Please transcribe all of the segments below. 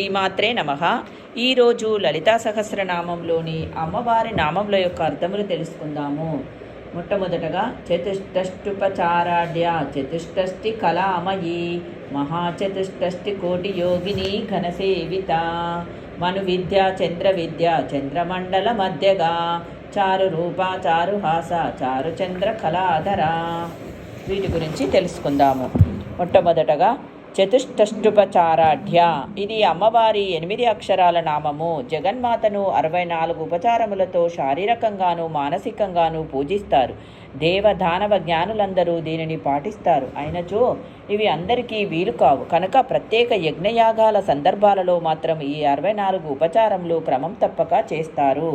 శ్రీమాత్రే నమ. ఈరోజు లలితా సహస్రనామంలోని అమ్మవారి నామముల యొక్క అర్థములు తెలుసుకుందాము. మొట్టమొదటగా చతుష్టష్టుపచారాఢ్య చతుష్టష్టి కళామయీ మహాచతుష్టష్టి కోటి యోగిని ఘనసేవిత మను విద్య చంద్ర విద్య చంద్రమండల మధ్యగా చారు రూప చారు హాస చారు చంద్ర కళాధర వీటి గురించి తెలుసుకుందాము. మొట్టమొదటగా చతుష్టష్టుపచారాఢ్య. ఇది అమ్మవారి ఎనిమిది అక్షరాల నామము. జగన్మాతను అరవై నాలుగు ఉపచారములతో శారీరకంగాను మానసికంగాను పూజిస్తారు. దేవ దానవ జ్ఞానులందరూ దీనిని పాటిస్తారు. అయినచో ఇవి అందరికీ వీలు కావు. కనుక ప్రత్యేక యజ్ఞయాగాల సందర్భాలలో మాత్రం ఈ అరవై నాలుగు ఉపచారములు క్రమం తప్పక చేస్తారు.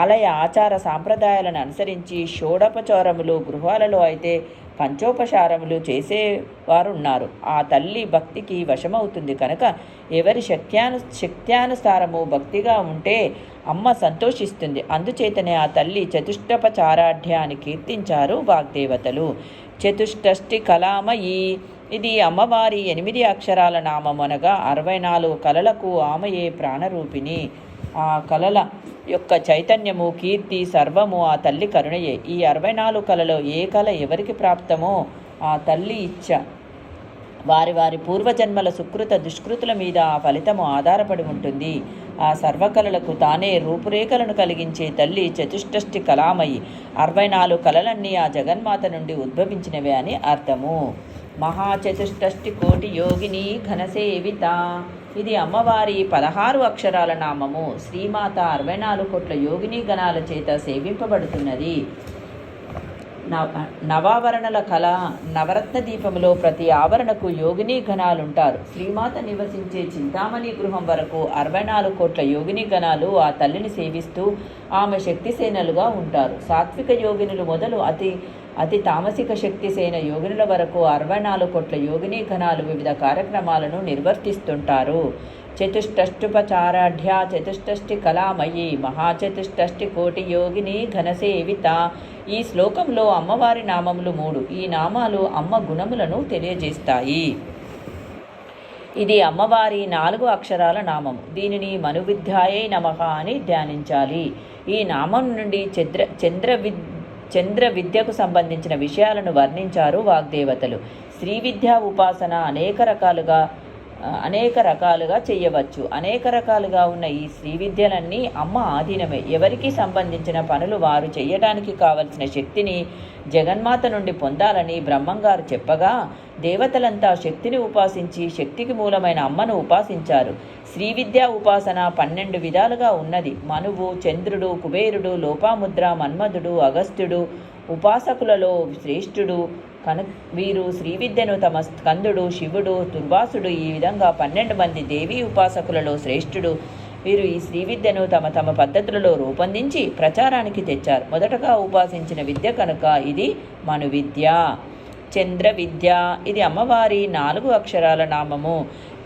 ఆలయ ఆచార సాంప్రదాయాలను అనుసరించి షోడపచారములు గృహాలలో అయితే పంచోపచారములు చేసేవారున్నారు. ఆ తల్లి భక్తికి వశమవుతుంది కనుక ఎవరి శక్త్యాను శక్త్యానుసారము భక్తిగా ఉంటే అమ్మ సంతోషిస్తుంది. అందుచేతనే ఆ తల్లి చతుష్టపచారాఢ్య అని కీర్తించారు వాగ్దేవతలు. చతుష్టష్టి కళామయి ఇది అమ్మవారి ఎనిమిది అక్షరాల నామమనగా అరవై నాలుగు కళలకు ఆమెయే ప్రాణరూపిణి. ఆ కళల యొక్క చైతన్యము కీర్తి సర్వము ఆ తల్లి కరుణయే. ఈ అరవై నాలుగు కళలో ఏ కళ ఎవరికి ప్రాప్తమో ఆ తల్లి ఇచ్చ. వారి వారి పూర్వజన్మల సుకృత దుష్కృతుల మీద ఆ ఫలితము ఆధారపడి ఉంటుంది. ఆ సర్వకళలకు తానే రూపురేఖలను కలిగించే తల్లి చతుష్టష్టి కళామయి. అరవై నాలుగు కళలన్నీ ఆ జగన్మాత నుండి ఉద్భవించినవే అని అర్థము. మహాచతుష్టష్టి కోటి యోగిని ఘనసేవిత. ఇది అమ్మవారి పదహారు అక్షరాల నామము. శ్రీమాత అరవై నాలుగు కోట్ల యోగిని గణాల చేత సేవింపబడుతున్నది. నవ నవావరణల కళ నవరత్న దీపములో ప్రతి ఆవరణకు యోగిని గణాలుంటారు. శ్రీమాత నివసించే చింతామణి గృహం వరకు అరవై నాలుగు కోట్ల యోగిని గణాలు ఆ తల్లిని సేవిస్తూ ఆమె శక్తిసేనలుగా ఉంటారు. సాత్విక యోగినులు మొదలు అతి అతి తామసిక శక్తిసేన యోగినుల వరకు అరవై నాలుగు కోట్ల యోగిని గణాలు వివిధ కార్యక్రమాలను నిర్వర్తిస్తుంటారు. చతుష్టష్టుపచారాఢ్య చతుష్టష్టి కళామయి మహాచతుష్టష్టి కోటి యోగిని ఘనసేవిత. ఈ శ్లోకంలో అమ్మవారి నామములు మూడు. ఈ నామాలు అమ్మ గుణములను తెలియజేస్తాయి. ఇది అమ్మవారి నాలుగు అక్షరాల నామము. దీనిని మనువిద్యాయై నమః అని ధ్యానించాలి. ఈ నామం నుండి చంద్ర చంద్ర విద్ చంద్ర విద్యకు సంబంధించిన విషయాలను వర్ణించారు వాగ్దేవతలు. శ్రీ విద్యా ఉపాసన అనేక రకాలుగా అనేక రకాలుగా చేయవచ్చు. అనేక రకాలుగా ఉన్న ఈ శ్రీ విద్యలన్నీ అమ్మ ఆధీనమే. ఎవరికి సంబంధించిన పనులు వారు చేయడానికి కావలసిన శక్తిని జగన్మాత నుండి పొందాలని బ్రహ్మంగారు చెప్పగా దేవతలంతా శక్తిని ఉపాసించి శక్తికి మూలమైన అమ్మను ఉపాసించారు. శ్రీ విద్యా ఉపాసన పన్నెండు విధాలుగా ఉన్నది. మనువు చంద్రుడు కుబేరుడు లోపాముద్ర మన్మధుడు అగస్త్యుడు ఉపాసకులలో శ్రేష్ఠుడు కన వీరు శ్రీ విద్యను తమ స్కందుడు శివుడు దుర్వాసుడు ఈ విధంగా పన్నెండు మంది దేవీ ఉపాసకులలో శ్రేష్ఠుడు. వీరు ఈ శ్రీ విద్యను తమ తమ పద్ధతులలో రూపొందించి ప్రచారానికి తెచ్చారు. మొదటగా ఉపాసించిన విద్య కనుక ఇది మను విద్య చంద్ర విద్య ఇది అమ్మవారి నాలుగు అక్షరాల నామము.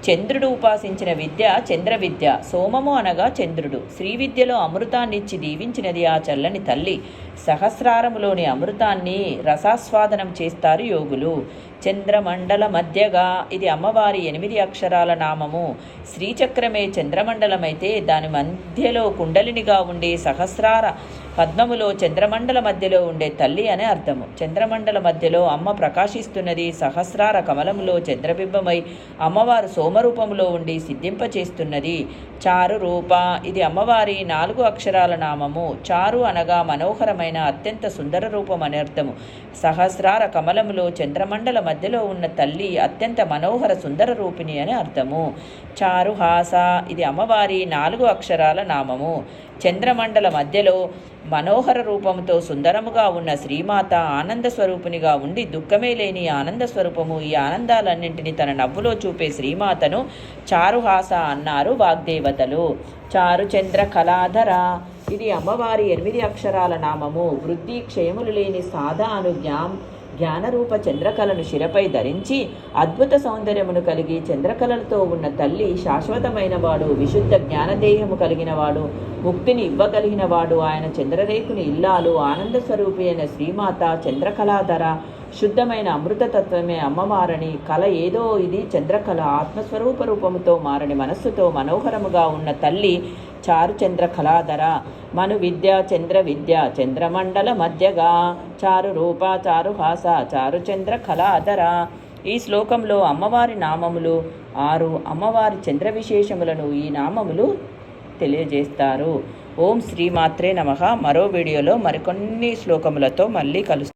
చంద్రుడు ఉపాసించిన విద్య చంద్ర విద్య. సోమము అనగా చంద్రుడు. శ్రీ విద్యలో అమృతాన్నిచ్చి దీవించినది ఆ చల్లని తల్లి. సహస్రారములోని అమృతాన్ని రసాస్వాదనం చేస్తారు యోగులు. చంద్రమండల మధ్యగా ఇది అమ్మవారి ఎనిమిది అక్షరాల నామము. శ్రీచక్రమే చంద్రమండలమైతే దాని మధ్యలో కుండలినిగా ఉండే సహస్రార పద్మములో చంద్రమండల మధ్యలో ఉండే తల్లి అనే అర్థము. చంద్రమండల మధ్యలో అమ్మ ప్రకాశిస్తున్నది సహస్రార కమలములో చంద్రబింబమై అమ్మవారు సోమరూపములో ఉండి సిద్ధింపచేస్తున్నది. చారు రూప. ఇది అమ్మవారి నాలుగు అక్షరాల నామము. చారు అనగా మనోహరమైన అత్యంత సుందర రూపం అనే అర్థము. సహస్రార కమలములో చంద్రమండల మధ్యలో ఉన్న తల్లి అత్యంత మనోహర సుందర రూపిణి అని అర్థము. చారు హాస. ఇది అమ్మవారి నాలుగు అక్షరాల నామము. చంద్రమండల మధ్యలో మనోహర రూపంతో సుందరముగా ఉన్న శ్రీమాత ఆనంద స్వరూపునిగా ఉండి దుఃఖమే లేని ఆనంద స్వరూపము ఈ ఆనందాలన్నింటినీ తన నవ్వులో చూపే శ్రీమాతను చారుహాస అన్నారు వాగ్దేవతలు. చారు చంద్ర కళాధర ఇది అమ్మవారి ఎనిమిది అక్షరాల నామము. వృద్ధి క్షయములు లేని సాదా అను జ్ఞానరూప చంద్రకళను శిరపై ధరించి అద్భుత సౌందర్యమును కలిగి చంద్రకళలతో ఉన్న తల్లి శాశ్వతమైన వాడు విశుద్ధ జ్ఞానదేహము కలిగిన వాడు ముక్తిని ఇవ్వగలిగిన వాడు ఆయన చంద్రరేఖుని ఇల్లాలు ఆనంద స్వరూపి అయిన శ్రీమాత చంద్రకళాధర శుద్ధమైన అమృతతత్వమే అమ్మవారని కళ ఏదో ఇది చంద్రకళ ఆత్మస్వరూప రూపముతో మారని మనస్సుతో మనోహరముగా ఉన్న తల్లి చారు చంద్ర కళాధర మను విద్య చంద్ర విద్య చంద్రమండల మధ్యగా. చారు రూప చారు హాస చారు చంద్ర కళాధర ఈ శ్లోకంలో అమ్మవారి నామములు ఆరు అమ్మవారి చంద్ర విశేషములను ఈ నామములు తెలియజేస్తారు. ఓం శ్రీమాత్రే నమ. మరో వీడియోలో మరికొన్ని శ్లోకములతో మళ్ళీ కలుస్తాను